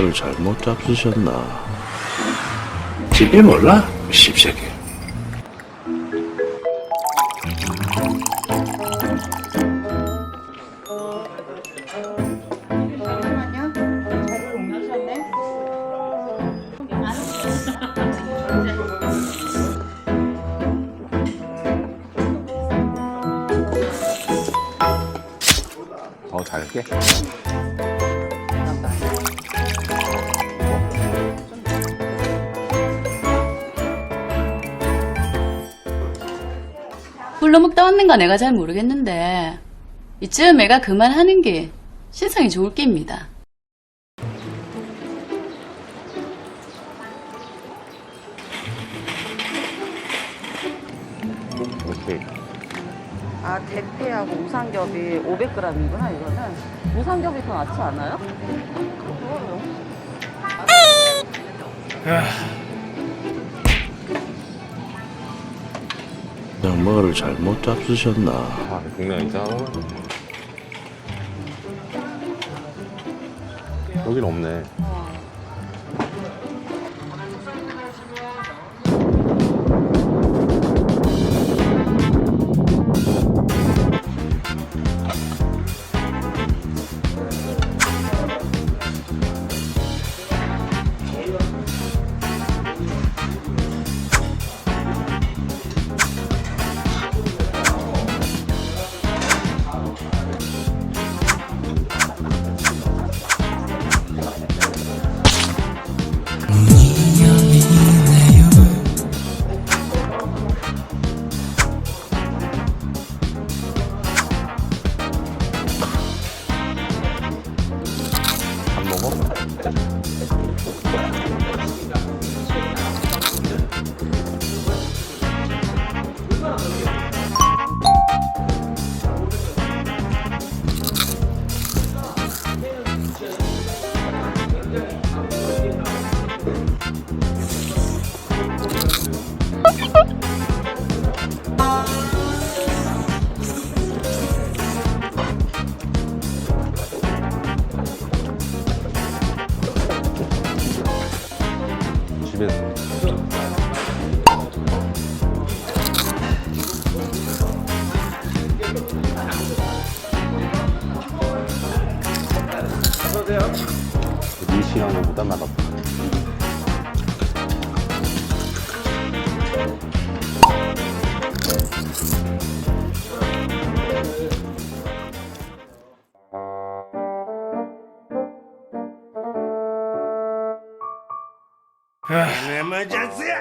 뭐를 잘못 잡수셨나? 집에 몰라? 옮기셨네. 더 잘게. 굴러먹다 왔는가 내가 잘 모르겠는데 이쯤 애가 그만하는 게 신상이 좋을 게입니다. 오케이. 아, 대패하고 우상겹이 500g이구나, 이거는. 우상겹이 더 낫지 않아요? 그 냥 뭐를 잘못 잡수셨나? 아, 국내이자 여긴 없네. 안 먹어? 니시랑 거보다 맛없다. 唉你们这些